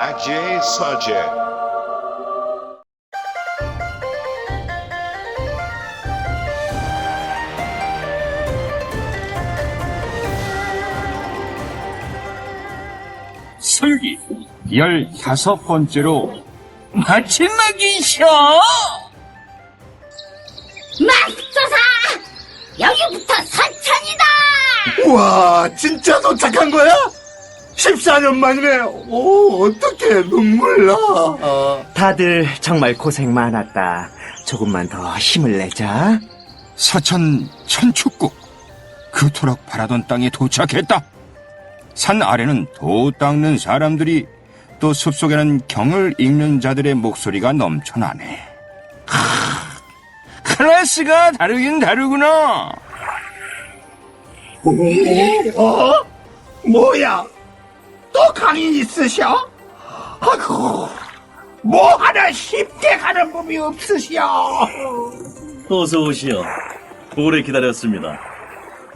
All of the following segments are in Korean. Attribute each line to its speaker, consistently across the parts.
Speaker 1: Ajay Sajay.
Speaker 2: 설기 열다섯 번째로 마지막이셔
Speaker 3: 맙소사! 여기부터 서천이다!
Speaker 4: 우와, 진짜 도착한 거야? 14년 만이네. 오, 어떡해, 눈물 나.
Speaker 5: 다들 정말 고생 많았다. 조금만 더 힘을 내자.
Speaker 2: 서천 천축국 그토록 바라던 땅에 도착했다 산 아래는 도 닦는 사람들이 또 숲속에는 경을 읽는 자들의 목소리가 넘쳐나네 하, 클래스가 다르긴 다르구나
Speaker 4: 어? 뭐야? 또 강의 있으셔? 아이고, 뭐 하나 쉽게 가는 법이 없으시오.
Speaker 6: 어서 오시오. 오래 기다렸습니다.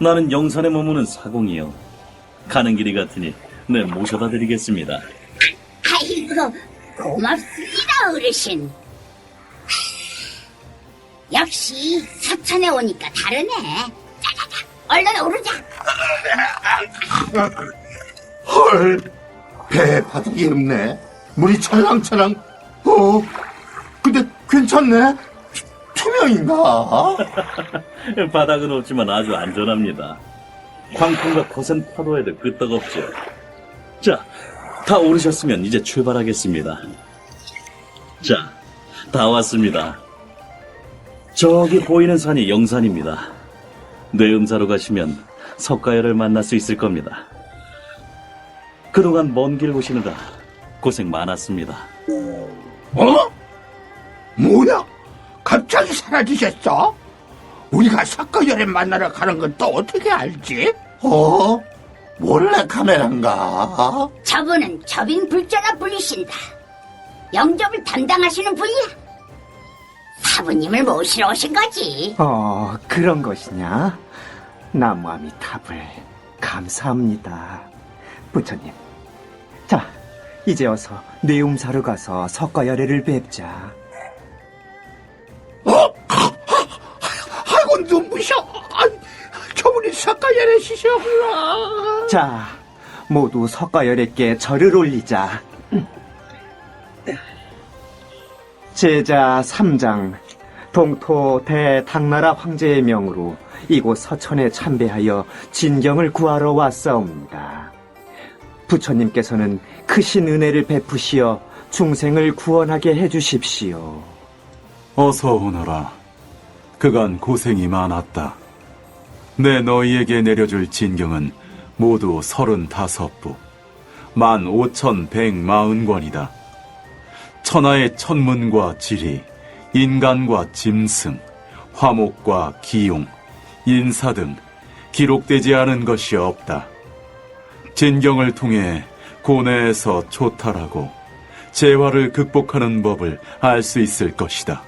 Speaker 6: 나는 영산에 머무는 사공이요. 가는 길이 같으니 네 모셔다 드리겠습니다.
Speaker 3: 아이고, 고맙습니다, 어르신. 역시 서천에 오니까 다르네. 자자자, 얼른 오르자.
Speaker 4: 헐, 배 바닥이 없네. 물이 찰랑찰랑. 어, 근데 괜찮네. 투- 투명인가?
Speaker 6: 바닥은 없지만 아주 안전합니다. 광풍과 거센 파도에도 끄떡없죠. 자, 다 오르셨으면 이제 출발하겠습니다. 자, 다 왔습니다. 저기 보이는 산이 영산입니다. 뇌음사로 가시면 석가열을 만날 수 있을 겁니다. 그동안 먼 길 오시느라 고생 많았습니다.
Speaker 4: 어? 뭐야? 갑자기 사라지셨어? 우리가 석가열에 만나러 가는 건 또 어떻게 알지? 어? 몰래 카메라인가?
Speaker 3: 저분은 저빙 불자라 불리신다. 영접을 담당하시는 분이야. 사부님을 모시러 오신 거지.
Speaker 5: 어, 그런 것이냐? 나무아미 탑을 감사합니다. 부처님. 자, 이제 어서 내움사로 가서 석가열애를 뵙자.
Speaker 4: 어? 아이고 눈부셔. 아, 저분이 석가열에 시셨구나.
Speaker 5: 자, 모두 석가열애께 절을 올리자. 제자 3장 동토 대당나라 황제의 명으로 이곳 서천에 참배하여 진경을 구하러 왔사옵니다. 부처님께서는 크신 은혜를 베푸시어 중생을 구원하게 해주십시오.
Speaker 7: 어서 오너라. 그간 고생이 많았다. 내 너희에게 내려줄 진경은 모두 서른다섯 부, 만 오천 백마흔 권이다. 천하의 천문과 지리, 인간과 짐승, 화목과 기용, 인사 등 기록되지 않은 것이 없다. 진경을 통해 고뇌에서 초탈하고 재화를 극복하는 법을 알 수 있을 것이다.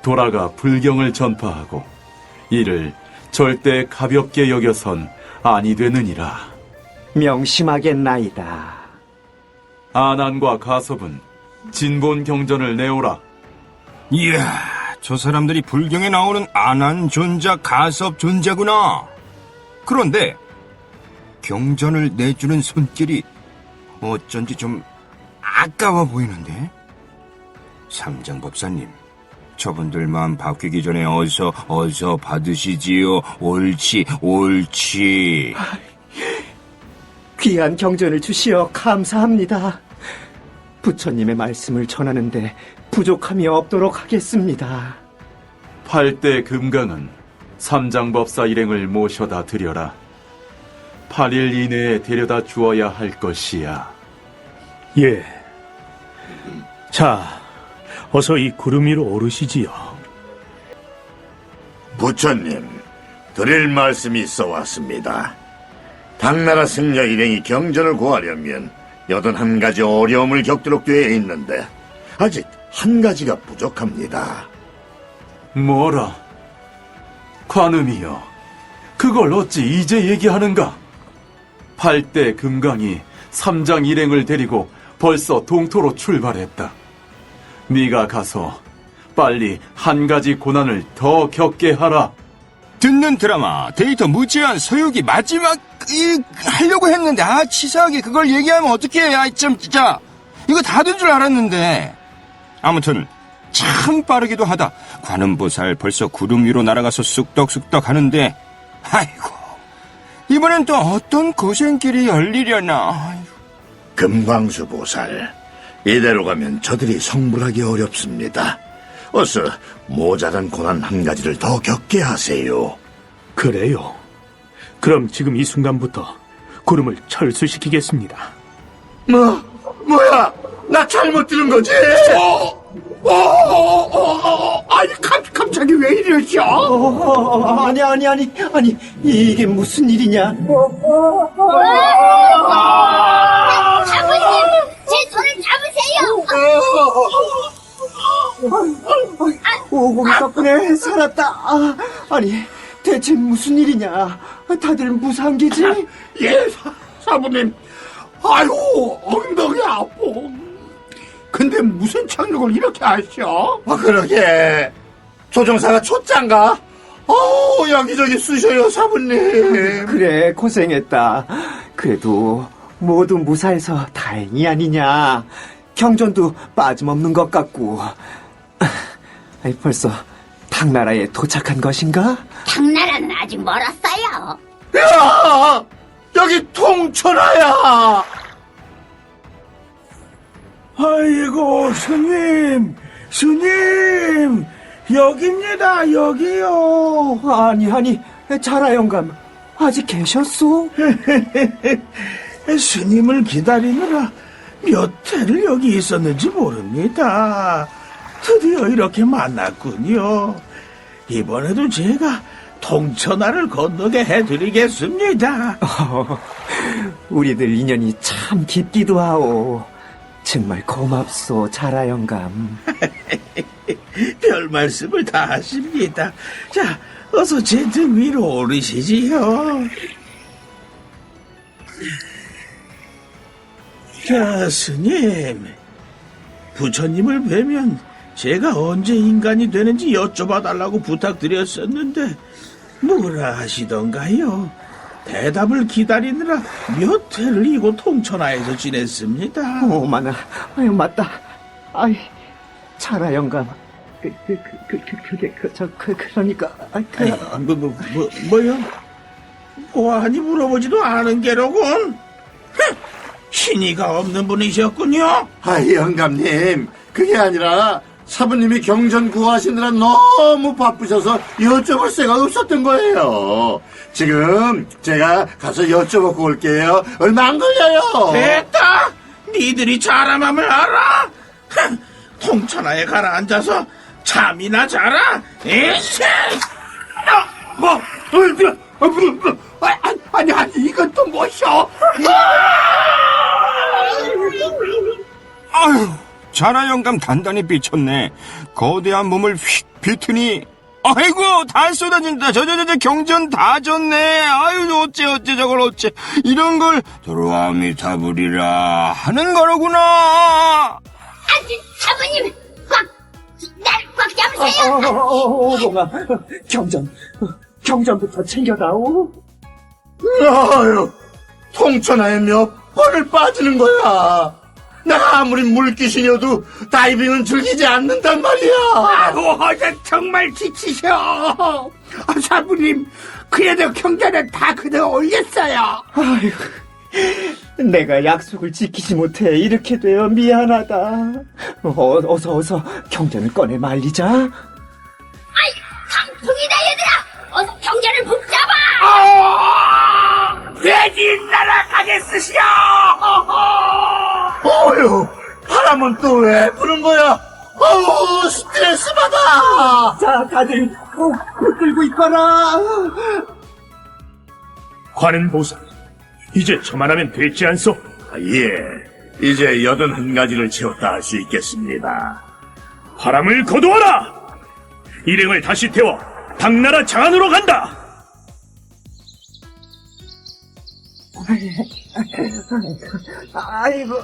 Speaker 7: 돌아가 불경을 전파하고 이를 절대 가볍게 여겨선 아니 되느니라.
Speaker 5: 명심하겠나이다.
Speaker 7: 아난과 가섭은 진본 경전을 내오라.
Speaker 2: 이야 저 사람들이 불경에 나오는 안한 존자 가섭 존재구나 그런데 경전을 내주는 손길이 어쩐지 좀 아까워 보이는데 삼장 법사님 저분들 마음 바뀌기 전에 어서 어서 받으시지요 옳지 옳지
Speaker 5: 귀한 경전을 주시어 감사합니다. 부처님의 말씀을 전하는데 부족함이 없도록 하겠습니다.
Speaker 7: 팔대 금강은 삼장법사 일행을 모셔다 드려라. 8일 이내에 데려다 주어야 할 것이야.
Speaker 8: 예. 자, 어서 이 구름 위로 오르시지요.
Speaker 4: 부처님, 드릴 말씀이 있어 왔습니다. 당나라 승려 일행이 경전을 구하려면 여든 한 가지 어려움을 겪도록 되어 있는데 아직 한 가지가 부족합니다.
Speaker 7: 뭐라? 관음이여, 그걸 어찌 이제 얘기하는가? 팔대 금강이 삼장 일행을 데리고 벌써 동토로 출발했다. 네가 가서 빨리 한 가지 고난을 더 겪게 하라.
Speaker 2: 듣는 드라마 데이터 무제한 소유기 마지막 이, 하려고 했는데 아 치사하게 그걸 얘기하면 어떡해 아좀 진짜 이거 다 된 줄 알았는데 아무튼 참 빠르기도 하다 관음보살 벌써 구름 위로 날아가서 쑥덕쑥덕 하는데 아이고 이번엔 또 어떤 고생길이 열리려나.
Speaker 4: 금광수 보살. 이대로 가면 저들이 성불하기 어렵습니다. 어서 모자란 고난 한 가지를 더 겪게 하세요.
Speaker 8: 그래요. 그럼 지금 이 순간부터 구름을 철수시키겠습니다.
Speaker 4: 뭐, 뭐야? 나 잘못 들은 거지? 어, 어, 어, 어, 어, 아니, 갑, 갑자기 왜 이러죠?
Speaker 5: 어, 아니, 아니, 아니, 아니, 이게 무슨 일이냐?
Speaker 3: 사부님, 제 손을 잡으세요.
Speaker 5: 오공 덕분에 살았다. 아, 아니, 대체 무슨 일이냐? 다들 무사한 게지?
Speaker 4: 예, 사, 사부님. 아유, 엉덩이 아파. 근데 무슨 착륙을 이렇게 하셔? 아, 그러게. 조종사가 초짠가? 어우, 여기저기 쑤셔요, 사부님.
Speaker 5: 그래, 고생했다. 그래도 모두 무사해서 다행이 아니냐. 경전도 빠짐없는 것 같고. 아이, 벌써 당나라에 도착한 것인가?
Speaker 3: 당나라는 아직 멀었어요.
Speaker 4: 야! 여기 통천하야!
Speaker 8: 아이고, 스님, 스님, 여기입니다, 여기요.
Speaker 5: 아니, 아니, 자라 영감, 아직 계셨소?
Speaker 8: 스님을 기다리느라 몇 해를 여기 있었는지 모릅니다. 드디어 이렇게 만났군요. 이번에도 제가 통천하를 건너게 해드리겠습니다.
Speaker 5: 우리들 인연이 참 깊기도 하오. 정말 고맙소, 자라 영감.
Speaker 8: 별 말씀을 다 하십니다. 자, 어서 제 등 위로 오르시지요. 자, 스님. 부처님을 뵈면 제가 언제 인간이 되는지 여쭤봐 달라고 부탁드렸었는데, 뭐라 하시던가요? 대답을 기다리느라 몇 해를 이곳 통천하에서 지냈습니다.
Speaker 5: 오마나, 아유, 맞다. 아이, 자라 영감. 그, 그, 그, 그, 그, 그게, 그, 저, 그, 그러니까, 아, 그,
Speaker 8: 뭐, 뭐, 뭐, 뭐요? 보아하니 물어보지도 않은 게로군. 흥, 신의가 없는 분이셨군요.
Speaker 4: 아, 영감님. 그게 아니라 사부님이 경전 구하시느라 너무 바쁘셔서 여쭤볼 새가 없었던 거예요. 지금 제가 가서 여쭤보고 올게요. 얼마 안 걸려요.
Speaker 8: 됐다! 니들이 자라맘을 알아? 흥, 통천하에 가라앉아서 잠이나 자라? 에이씨!
Speaker 4: 뭐? 어, 그, 어, 뭐, 뭐, 아, 아, 아니, 아니, 이건 또 뭐셔?
Speaker 2: 아유, 자라 영감 단단히 삐쳤네. 거대한 몸을 휙 비트니, 아이고, 다 쏟아진다. 저, 저, 저, 저, 경전 다 졌네. 아유, 어째, 어째, 저걸 어째. 이런 걸, 들어와미 타불이라 하는 거로구나.
Speaker 3: 아주 사부님, 꽉, 날꽉 잡으세요.
Speaker 5: 어, 어, 어, 오공아. 경전, 어, 경전부터 챙겨다오.
Speaker 4: 아유, 통천하에 몇 번을 빠지는 거야. 내가 아무리 물귀신이어도 다이빙은 즐기지 않는단 말이야.
Speaker 1: 아고 어제 정말 지치셔. 아, 사부님 그래도 경전에 다 그대로 올렸어요.
Speaker 5: 아유, 내가 약속을 지키지 못해 이렇게 되어 미안하다. 어, 어서 어서 경전을 꺼내 말리자.
Speaker 3: 아이, 강풍이다, 얘들아. 어서 경전을 붙잡아.
Speaker 1: 돼지 날아가겠으시오.
Speaker 4: 어휴, 바람은 또 왜 부는 거야? 어우, 스트레스 받아.
Speaker 5: 자, 다들 꼭 붙들고 있거라.
Speaker 8: 관은 보살, 이제 저만 하면 되지 않소?
Speaker 4: 아, 예, 이제 여든 한 가지를 채웠다 할 수 있겠습니다.
Speaker 8: 바람을 거두어라! 일행을 다시 태워 당나라 장안으로 간다!
Speaker 5: 아이고.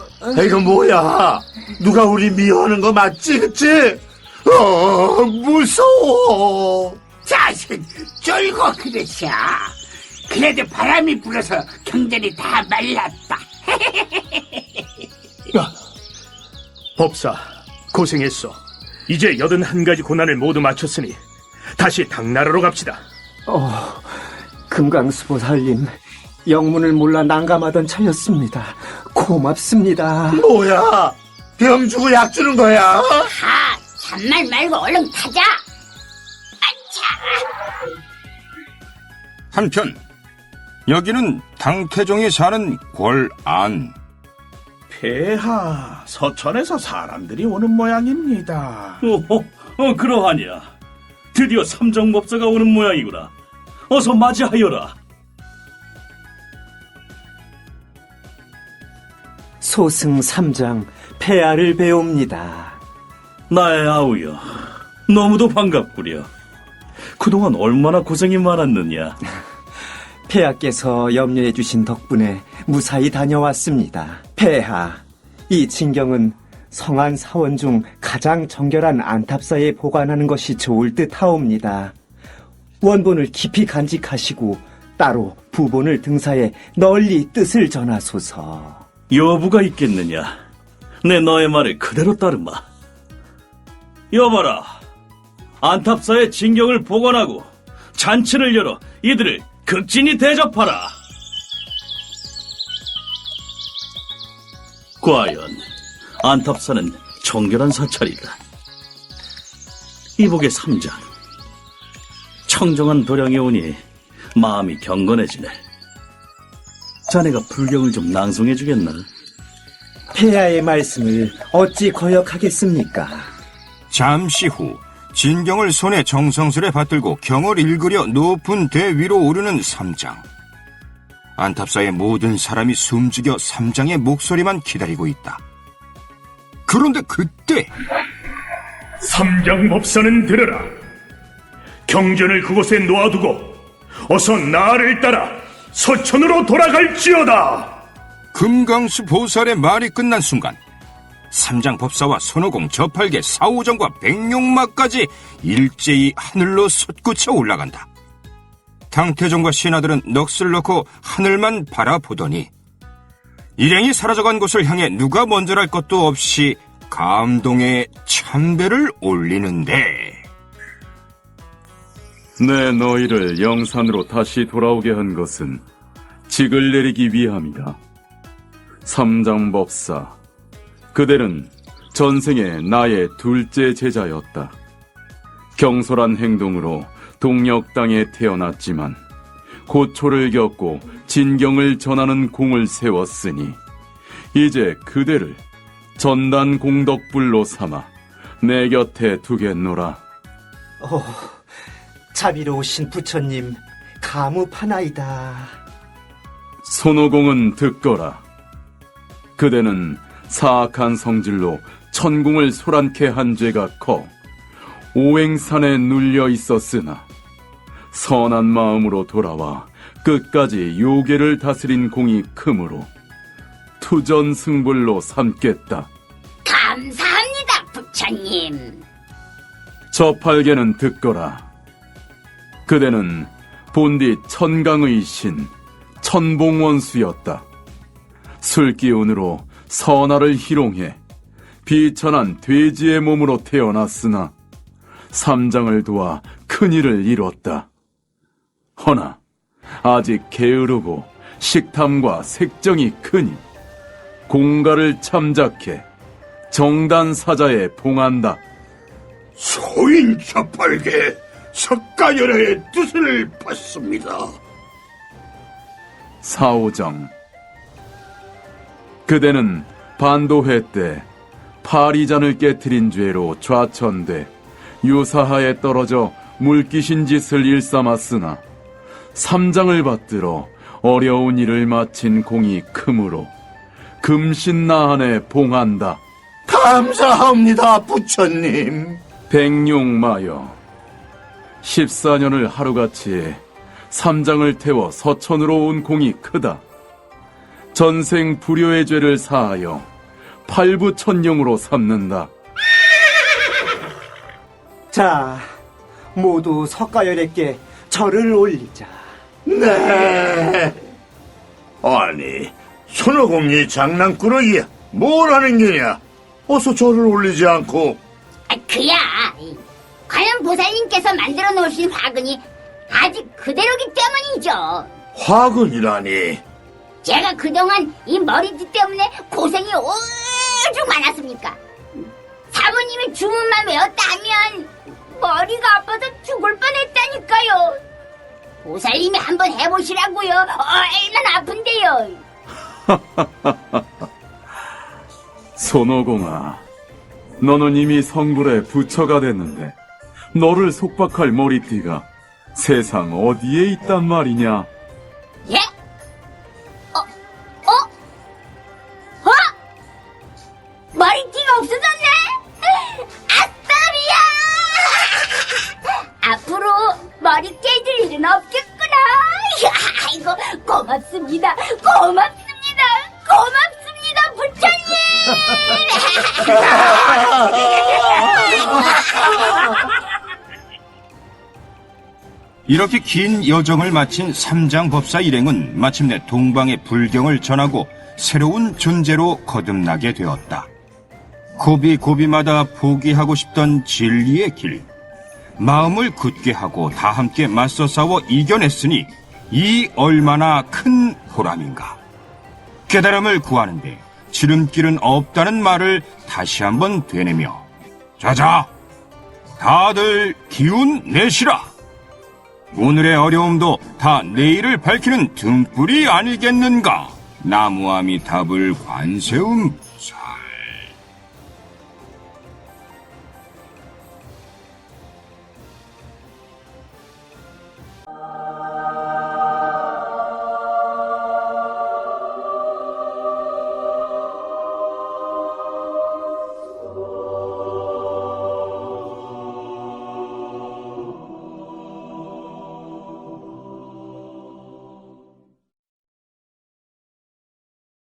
Speaker 4: 이거 뭐야? 누가 우리 미워하는 거 맞지, 그치? 어, 무서워.
Speaker 1: 자식 쫄고 그러셔 그래도 바람이 불어서 경전이 다 말랐다
Speaker 8: 법사, 고생했어. 이제 여든 한 가지 고난을 모두 마쳤으니 다시 당나라로 갑시다.
Speaker 5: 어, 금강수보살님, 영문을 몰라 난감하던 차였습니다. 고맙습니다.
Speaker 4: 뭐야? 병 주고 약 주는 거야?
Speaker 3: 가! 잔말 말고 얼른 가자!
Speaker 2: 한편 여기는 당태종이 사는 궐안
Speaker 9: 폐하, 서천에서 사람들이 오는 모양입니다.
Speaker 6: 어, 어, 그러하냐. 드디어 삼정법사가 오는 모양이구나. 어서 맞이하여라.
Speaker 5: 소승 삼장 폐하를 배웁니다.
Speaker 6: 나의 아우여, 너무도 반갑구려. 그동안 얼마나 고생이 많았느냐.
Speaker 5: 폐하께서 염려해 주신 덕분에 무사히 다녀왔습니다. 폐하, 이 진경은 성안 사원 중 가장 정결한 안탑사에 보관하는 것이 좋을 듯 하옵니다. 원본을 깊이 간직하시고 따로 부본을 등사해 널리 뜻을 전하소서.
Speaker 6: 여부가 있겠느냐. 내 너의 말을 그대로 따르마. 여봐라. 안탑사의 진경을 복원하고 잔치를 열어 이들을 극진히 대접하라. 과연 안탑사는 정결한 사찰이다. 이복의 삼장. 청정한 도량에 오니 마음이 경건해지네. 자네가 불경을 좀 낭송해 주겠나?
Speaker 5: 폐하의 말씀을 어찌 거역하겠습니까?
Speaker 2: 잠시 후 진경을 손에 정성스레 받들고 경을 읽으려 높은 대 위로 오르는 삼장. 안탑사의 모든 사람이 숨죽여 삼장의 목소리만 기다리고 있다. 그런데 그때
Speaker 8: 삼장 법사는 들으라. 경전을 그곳에 놓아두고 어서 나를 따라 서천으로 돌아갈지어다.
Speaker 2: 금강수 보살의 말이 끝난 순간 삼장 법사와 손오공 저팔계 사오정과 백룡마까지 일제히 하늘로 솟구쳐 올라간다. 당태종과 신하들은 넋을 놓고 하늘만 바라보더니 일행이 사라져간 곳을 향해 누가 먼저랄 것도 없이 감동의 참배를 올리는데
Speaker 7: 내 너희를 영산으로 다시 돌아오게 한 것은 직을 내리기 위함이다. 삼장법사, 그대는 전생에 나의 둘째 제자였다. 경솔한 행동으로 동력 땅에 태어났지만 고초를 겪고 진경을 전하는 공을 세웠으니 이제 그대를 전단 공덕불로 삼아 내 곁에 두겠노라.
Speaker 5: 어, 자비로우신 부처님, 가무파나이다.
Speaker 7: 손오공은 듣거라. 그대는 사악한 성질로 천궁을 소란케 한 죄가 커 오행산에 눌려 있었으나 선한 마음으로 돌아와 끝까지 요괴를 다스린 공이 크므로 투전 승불로 삼겠다.
Speaker 3: 감사합니다, 부처님.
Speaker 7: 저팔계는 듣거라. 그대는 본디 천강의 신, 천봉원수였다. 술기운으로 선화를 희롱해 비천한 돼지의 몸으로 태어났으나 삼장을 도와 큰일을 이뤘다. 허나 아직 게으르고 식탐과 색정이 크니 공가를 참작해 정단사자에 봉한다.
Speaker 4: 소인 저팔계 석가열의 뜻을 받습니다.
Speaker 7: 사오정 그대는 반도회 때 파리잔을 깨뜨린 죄로 좌천돼 유사하에 떨어져 물귀신 짓을 일삼았으나 삼장을 받들어 어려운 일을 마친 공이 크므로 금신나한에 봉한다.
Speaker 4: 감사합니다, 부처님.
Speaker 7: 백룡마여 14년을 하루같이 삼장을 태워 서천으로 온 공이 크다. 전생 불효의 죄를 사하여 팔부천령으로 삼는다.
Speaker 5: 자, 모두 석가열에게 절을 올리자.
Speaker 4: 네. 아니, 손오공이 장난꾸러기야. 뭘 하는 게냐? 어서 저를 올리지 않고.
Speaker 3: 아, 그야. 과연 보살님께서 만들어 놓으신 화근이 아직 그대로기 때문이죠.
Speaker 4: 화근이라니.
Speaker 3: 제가 그동안 이 머리띠 때문에 고생이 오죽 많았습니까? 사모님이 주문만 외웠다면 머리가 아파서 죽을 뻔했다니까요. 보살님이 한번 해보시라고요. 얼마나 아픈데요.
Speaker 7: 손오공아, 너는 이미 성불의 부처가 됐는데 너를 속박할 머리띠가 세상 어디에 있단 말이냐?
Speaker 2: 이렇게 긴 여정을 마친 삼장 법사 일행은 마침내 동방의 불경을 전하고 새로운 존재로 거듭나게 되었다. 고비 고비마다 포기하고 싶던 진리의 길. 마음을 굳게 하고 다 함께 맞서 싸워 이겨냈으니 이 얼마나 큰 보람인가. 깨달음을 구하는데 지름길은 없다는 말을 다시 한번 되뇌며 자자 다들 기운 내시라. 오늘의 어려움도 다 내일을 밝히는 등불이 아니겠는가? 나무아미탑을 관세음 사.